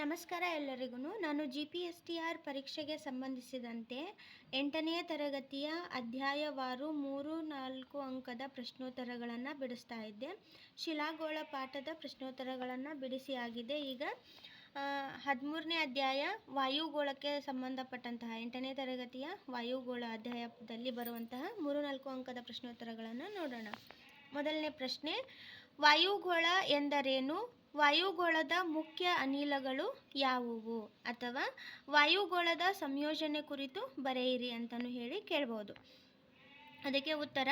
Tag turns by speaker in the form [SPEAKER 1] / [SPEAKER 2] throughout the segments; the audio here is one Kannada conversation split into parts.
[SPEAKER 1] ನಮಸ್ಕಾರ ಎಲ್ಲರಿಗೂ ನಾನು G P S T R ಪರೀಕ್ಷೆಗೆ ಸಂಬಂಧಿಸಿದಂತೆ ಎಂಟನೆಯ ತರಗತಿಯ ಅಧ್ಯಾಯವಾರು ಮೂರು ನಾಲ್ಕು ಅಂಕದ ಪ್ರಶ್ನೋತ್ತರಗಳನ್ನು ಬಿಡಿಸ್ತಾ ಇದ್ದೆ. ಶಿಲಾಗೋಳ ಪಾಠದ ಪ್ರಶ್ನೋತ್ತರಗಳನ್ನು ಬಿಡಿಸಿ ಆಗಿದೆ. ಈಗ ಹದಿಮೂರನೇ ಅಧ್ಯಾಯ ವಾಯುಗೋಳಕ್ಕೆ ಸಂಬಂಧಪಟ್ಟಂತಹ ಎಂಟನೇ ತರಗತಿಯ ವಾಯುಗೋಳ ಅಧ್ಯಾಯದಲ್ಲಿ ಬರುವಂತಹ ಮೂರು ನಾಲ್ಕು ಅಂಕದ ಪ್ರಶ್ನೋತ್ತರಗಳನ್ನು ನೋಡೋಣ. ಮೊದಲನೇ ಪ್ರಶ್ನೆ, ವಾಯುಗೋಳ ಎಂದರೇನು? ವಾಯುಗೋಳದ ಮುಖ್ಯ ಅನಿಲಗಳು ಯಾವುವು? ಅಥವಾ ವಾಯುಗೋಳದ ಸಂಯೋಜನೆ ಕುರಿತು ಬರೆಯಿರಿ ಅಂತಲೂ ಹೇಳಿ ಕೇಳ್ಬೋದು. ಅದಕ್ಕೆ ಉತ್ತರ,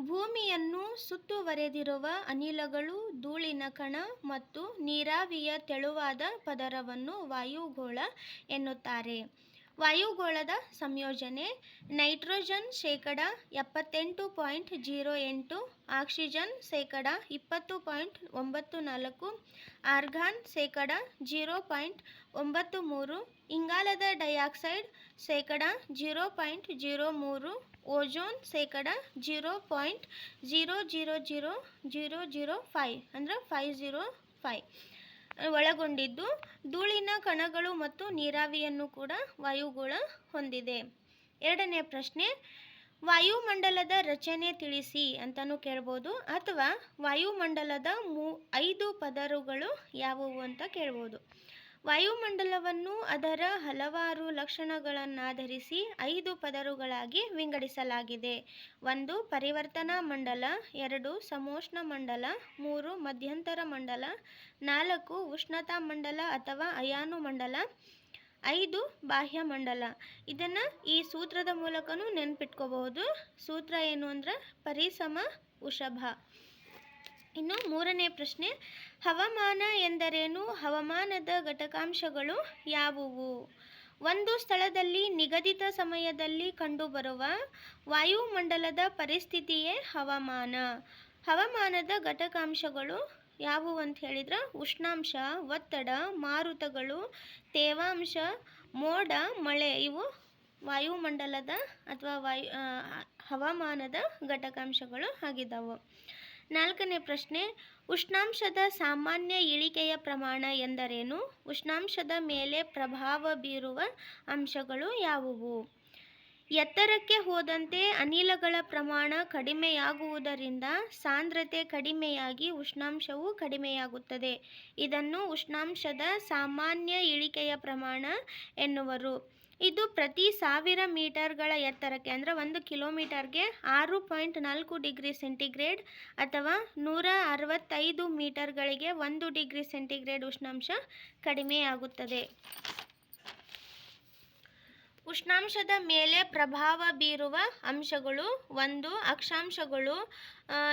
[SPEAKER 1] ಭೂಮಿಯನ್ನು ಸುತ್ತುವರೆದಿರುವ ಅನಿಲಗಳು ಧೂಳಿನ ಕಣ ಮತ್ತು ನೀರಾವಿಯ ತೆಳುವಾದ ಪದರವನ್ನು ವಾಯುಗೋಳ ಎನ್ನುತ್ತಾರೆ. ವಾಯುಗೋಳದ ಸಂಯೋಜನೆ ನೈಟ್ರೋಜನ್ ಶೇಕಡ ಎಪ್ಪತ್ತೆಂಟು ಪಾಯಿಂಟ್ ಜೀರೋ ಎಂಟು, ಆಕ್ಸಿಜನ್ ಶೇಕಡ ಇಪ್ಪತ್ತು ಪಾಯಿಂಟ್ ಒಂಬತ್ತು ನಾಲ್ಕು, ಆರ್ಗಾನ್ ಶೇಕಡ ಜೀರೋ ಪಾಯಿಂಟ್ ಒಂಬತ್ತು ಮೂರು, ಇಂಗಾಲದ ಡೈಆಕ್ಸೈಡ್ ಶೇಕಡ ಜೀರೋ ಪಾಯಿಂಟ್ ಜೀರೋ ಮೂರು, ಓಜೋನ್ ಶೇಕಡ zero point zero zero zero zero zero five, ಅಂದರೆ ಫೈವ್ ಜೀರೋ ಫೈವ್. ಒಳಗೊಂಡಿದ್ದು ಧೂಳಿನ ಕಣಗಳು ಮತ್ತು ನೀರಾವಿಯನ್ನು ಕೂಡ ವಾಯುಗೋಳ ಹೊಂದಿದೆ. ಎರಡನೇ ಪ್ರಶ್ನೆ, ವಾಯುಮಂಡಲದ ರಚನೆ ತಿಳಿಸಿ ಅಂತಲೂ ಕೇಳ್ಬೋದು. ಅಥವಾ ವಾಯುಮಂಡಲದ ಮೂ, ಐದು ಪದರುಗಳು ಯಾವುವು ಅಂತ ಕೇಳ್ಬೋದು. ವಾಯುಮಂಡಲವನ್ನು ಅದರ ಹಲವಾರು ಲಕ್ಷಣಗಳನ್ನಾಧರಿಸಿ ಐದು ಪದರುಗಳಾಗಿ ವಿಂಗಡಿಸಲಾಗಿದೆ. ಒಂದು, ಪರಿವರ್ತನಾ ಮಂಡಲ, ಎರಡು, ಸಮೋಷ್ಣ ಮಂಡಲ, ಮೂರು, ಮಧ್ಯಂತರ ಮಂಡಲ, ನಾಲ್ಕು, ಉಷ್ಣತಾ ಮಂಡಲ ಅಥವಾ ಅಯಾನು ಮಂಡಲ, ಐದು, ಬಾಹ್ಯ ಮಂಡಲ. ಇದನ್ನು ಈ ಸೂತ್ರದ ಮೂಲಕನೂ ನೆನ್ಪಿಟ್ಕೋಬಹುದು. ಸೂತ್ರ ಏನು ಅಂದರೆ, ಪರಿಸಮ, ಉಷಭ. ಇನ್ನು ಮೂರನೇ ಪ್ರಶ್ನೆ, ಹವಾಮಾನ ಎಂದರೇನು? ಹವಾಮಾನದ ಘಟಕಾಂಶಗಳು ಯಾವುವು? ಒಂದು ಸ್ಥಳದಲ್ಲಿ ನಿಗದಿತ ಸಮಯದಲ್ಲಿ ಕಂಡುಬರುವ ವಾಯುಮಂಡಲದ ಪರಿಸ್ಥಿತಿಯೇ ಹವಾಮಾನ. ಹವಾಮಾನದ ಘಟಕಾಂಶಗಳು ಯಾವುವು ಅಂತ ಹೇಳಿದ್ರೆ, ಉಷ್ಣಾಂಶ, ಒತ್ತಡ, ಮಾರುತಗಳು, ತೇವಾಂಶ, ಮೋಡ, ಮಳೆ, ಇವು ವಾಯುಮಂಡಲದ ಅಥವಾ ವಾಯು ಹವಾಮಾನದ ಘಟಕಾಂಶಗಳು ಆಗಿದ್ದಾವೆ. ನಾಲ್ಕನೇ ಪ್ರಶ್ನೆ, ಉಷ್ಣಾಂಶದ ಸಾಮಾನ್ಯ ಇಳಿಕೆಯ ಪ್ರಮಾಣ ಎಂದರೇನು? ಉಷ್ಣಾಂಶದ ಮೇಲೆ ಪ್ರಭಾವ ಬೀರುವ ಅಂಶಗಳು ಯಾವುವು? ಎತ್ತರಕ್ಕೆ ಹೋದಂತೆ ಅನಿಲಗಳ ಪ್ರಮಾಣ ಕಡಿಮೆಯಾಗುವುದರಿಂದ ಸಾಂದ್ರತೆ ಕಡಿಮೆಯಾಗಿ ಉಷ್ಣಾಂಶವು ಕಡಿಮೆಯಾಗುತ್ತದೆ. ಇದನ್ನು ಉಷ್ಣಾಂಶದ ಸಾಮಾನ್ಯ ಇಳಿಕೆಯ ಪ್ರಮಾಣ ಎನ್ನುವರು. ಇದು ಪ್ರತಿ ಸಾವಿರ ಮೀಟರ್ಗಳ ಎತ್ತರಕ್ಕೆ ಅಂದರೆ ಒಂದು ಕಿಲೋಮೀಟರ್ಗೆ ಆರು ಪಾಯಿಂಟ್ ನಾಲ್ಕು ಡಿಗ್ರಿ ಸೆಂಟಿಗ್ರೇಡ್ ಅಥವಾ ನೂರ ಅರವತ್ತೈದು ಮೀಟರ್ಗಳಿಗೆ ಒಂದು ಡಿಗ್ರಿ ಸೆಂಟಿಗ್ರೇಡ್ ಉಷ್ಣಾಂಶ ಕಡಿಮೆಯಾಗುತ್ತದೆ. ಉಷ್ಣಾಂಶದ ಮೇಲೆ ಪ್ರಭಾವ ಬೀರುವ ಅಂಶಗಳು ಒಂದು, ಅಕ್ಷಾಂಶಗಳು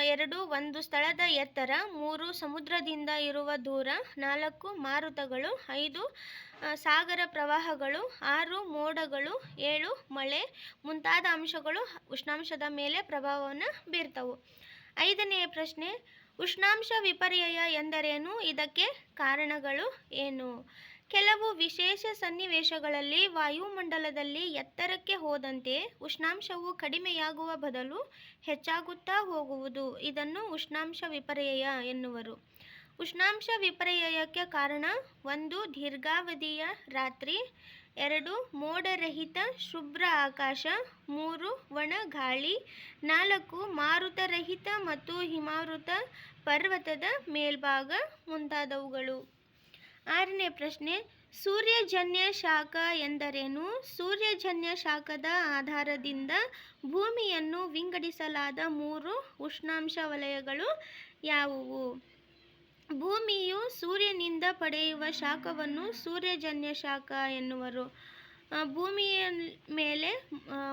[SPEAKER 1] ಎರಡು, ಒಂದು ಸ್ಥಳದ ಎತ್ತರ, ಮೂರು ಸಮುದ್ರದಿಂದ ಇರುವ ದೂರ, ನಾಲ್ಕು ಮಾರುತಗಳು, ಐದು ಸಾಗರ ಪ್ರವಾಹಗಳು, ಆರು ಮೋಡಗಳು, ಏಳು ಮಳೆ ಮುಂತಾದ ಅಂಶಗಳು ಉಷ್ಣಾಂಶದ ಮೇಲೆ ಪ್ರಭಾವವನ್ನು ಬೀರ್ತವು. ಐದನೆಯ ಪ್ರಶ್ನೆ, ಉಷ್ಣಾಂಶ ವಿಪರ್ಯಯ ಎಂದರೇನು? ಇದಕ್ಕೆ ಕಾರಣಗಳು ಏನು? ಕೆಲವು ವಿಶೇಷ ಸನ್ನಿವೇಶಗಳಲ್ಲಿ ವಾಯುಮಂಡಲದಲ್ಲಿ ಎತ್ತರಕ್ಕೆ ಹೋದಂತೆ ಉಷ್ಣಾಂಶವು ಕಡಿಮೆಯಾಗುವ ಬದಲು ಹೆಚ್ಚಾಗುತ್ತಾ ಹೋಗುವುದು. ಇದನ್ನು ಉಷ್ಣಾಂಶ ವಿಪರ್ಯಯ ಎನ್ನುವರು. ಉಷ್ಣಾಂಶ ವಿಪರ್ಯಯಕ್ಕೆ ಕಾರಣ ಒಂದು ದೀರ್ಘಾವಧಿಯ ರಾತ್ರಿ, ಎರಡು ಮೋಡರಹಿತ ಶುಭ್ರ ಆಕಾಶ, ಮೂರು ಒಣ ಗಾಳಿ, ನಾಲ್ಕು ಮಾರುತರಹಿತ ಮತ್ತು ಹಿಮಾವೃತ ಪರ್ವತದ ಮೇಲ್ಭಾಗ ಮುಂತಾದವುಗಳು. ಆರನೇ ಪ್ರಶ್ನೆ, ಸೂರ್ಯಜನ್ಯ ಶಾಖ ಎಂದರೇನು? ಸೂರ್ಯಜನ್ಯ ಶಾಖದ ಆಧಾರದಿಂದ ಭೂಮಿಯನ್ನು ವಿಂಗಡಿಸಲಾದ ಮೂರು ಉಷ್ಣಾಂಶ ವಲಯಗಳು ಯಾವುವು? ಭೂಮಿಯು ಸೂರ್ಯನಿಂದ ಪಡೆಯುವ ಶಾಖವನ್ನು ಸೂರ್ಯಜನ್ಯ ಶಾಖ ಎನ್ನುವರು. ಭೂಮಿಯ ಮೇಲೆ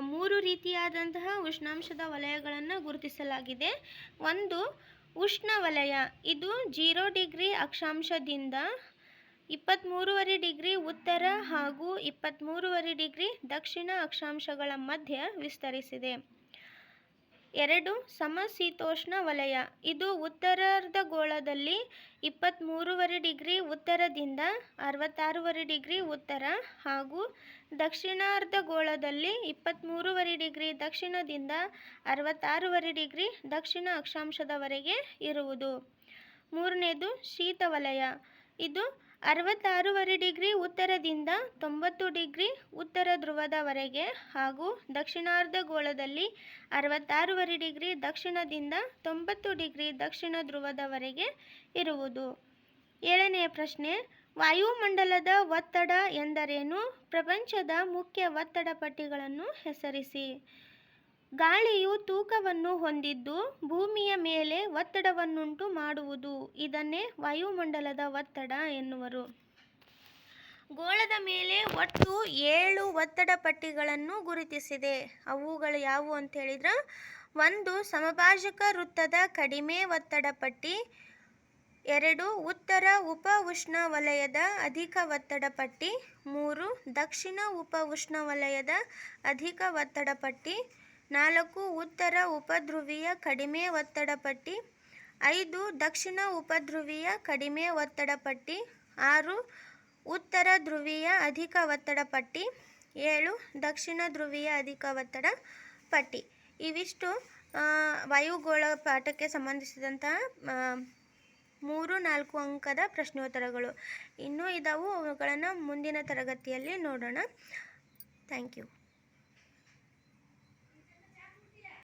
[SPEAKER 1] ಮೂರು ರೀತಿಯಾದಂತಹ ಉಷ್ಣಾಂಶದ ವಲಯಗಳನ್ನು ಗುರುತಿಸಲಾಗಿದೆ. ಒಂದು ಉಷ್ಣವಲಯ, ಇದು ಜೀರೋ ಡಿಗ್ರಿ ಅಕ್ಷಾಂಶದಿಂದ ಇಪ್ಪತ್ತ್ಮೂರುವರೆ ಡಿಗ್ರಿ ಉತ್ತರ ಹಾಗೂ ಇಪ್ಪತ್ತ್ಮೂರುವರೆ ಡಿಗ್ರಿ ದಕ್ಷಿಣ ಅಕ್ಷಾಂಶಗಳ ಮಧ್ಯ ವಿಸ್ತರಿಸಿದೆ. ಎರಡು ಸಮಶೀತೋಷ್ಣ ವಲಯ. ಇದು ಉತ್ತರಾರ್ಧಗೋಳದಲ್ಲಿ ಇಪ್ಪತ್ತ್ಮೂರುವರೆ ಡಿಗ್ರಿ ಉತ್ತರದಿಂದ ಅರವತ್ತಾರೂವರೆ ಡಿಗ್ರಿ ಉತ್ತರ ಹಾಗೂ ದಕ್ಷಿಣಾರ್ಧಗೋಳದಲ್ಲಿ ಇಪ್ಪತ್ತ್ಮೂರುವರೆ ಡಿಗ್ರಿ ದಕ್ಷಿಣದಿಂದ ಅರವತ್ತಾರೂವರೆ ಡಿಗ್ರಿ ದಕ್ಷಿಣ ಅಕ್ಷಾಂಶದವರೆಗೆ ಇರುವುದು. ಮೂರನೇದು ಶೀತವಲಯ. ಇದು ಅರವತ್ತಾರೂವರೆ ಡಿಗ್ರಿ ಉತ್ತರದಿಂದ ತೊಂಬತ್ತು ಡಿಗ್ರಿ ಉತ್ತರ ಧ್ರುವದವರೆಗೆ ಹಾಗೂ ದಕ್ಷಿಣಾರ್ಧಗೋಳದಲ್ಲಿ ಅರವತ್ತಾರೂವರೆ ಡಿಗ್ರಿ ದಕ್ಷಿಣದಿಂದ ತೊಂಬತ್ತು ಡಿಗ್ರಿ ದಕ್ಷಿಣ ಧ್ರುವದವರೆಗೆ ಇರುವುದು. ಏಳನೆಯ ಪ್ರಶ್ನೆ, ವಾಯುಮಂಡಲದ ಒತ್ತಡ ಎಂದರೇನು? ಪ್ರಪಂಚದ ಮುಖ್ಯ ಒತ್ತಡ ಪಟ್ಟಿಗಳನ್ನು ಹೆಸರಿಸಿ. ಗಾಳಿಯು ತೂಕವನ್ನು ಹೊಂದಿದ್ದು ಭೂಮಿಯ ಮೇಲೆ ಒತ್ತಡವನ್ನುಂಟು ಮಾಡುವುದು. ಇದನ್ನೇ ವಾಯುಮಂಡಲದ ಒತ್ತಡ ಎನ್ನುವರು. ಗೋಳದ ಮೇಲೆ ಒಟ್ಟು ಏಳು ಒತ್ತಡ ಪಟ್ಟಿಗಳನ್ನು ಗುರುತಿಸಿದೆ. ಅವುಗಳು ಯಾವುವು ಅಂತ ಹೇಳಿದ್ರೆ, ಒಂದು ಸಮಭಾಜಕ ವೃತ್ತದ ಕಡಿಮೆ ಒತ್ತಡ ಪಟ್ಟಿ, ಎರಡು ಉತ್ತರ ಉಪ ಉಷ್ಣವಲಯದ ಅಧಿಕ ಒತ್ತಡ ಪಟ್ಟಿ, ಮೂರು ದಕ್ಷಿಣ ಉಪ ಉಷ್ಣವಲಯದ ಅಧಿಕ ಒತ್ತಡ ಪಟ್ಟಿ ನಾಲ್ಕು ಉತ್ತರ ಉಪಧ್ರುವೀಯ ಕಡಿಮೆ ಒತ್ತಡ ಪಟ್ಟಿ, ಐದು ದಕ್ಷಿಣ ಉಪಧ್ರುವೀಯ ಕಡಿಮೆ ಒತ್ತಡ ಪಟ್ಟಿ, ಆರು ಉತ್ತರ ಧ್ರುವೀಯ ಅಧಿಕ ಒತ್ತಡ ಪಟ್ಟಿ, ಏಳು ದಕ್ಷಿಣ ಧ್ರುವೀಯ ಅಧಿಕ ಒತ್ತಡ ಪಟ್ಟಿ. ಇವಿಷ್ಟು ವಾಯುಗೋಳ ಪಾಠಕ್ಕೆ ಸಂಬಂಧಿಸಿದಂತಹ ಮೂರು ನಾಲ್ಕು ಅಂಕದ ಪ್ರಶ್ನೋತ್ತರಗಳು. ಇನ್ನೂ ಇದಾವು ಅವುಗಳನ್ನು ಮುಂದಿನ ತರಗತಿಯಲ್ಲಿ ನೋಡೋಣ. Thank you.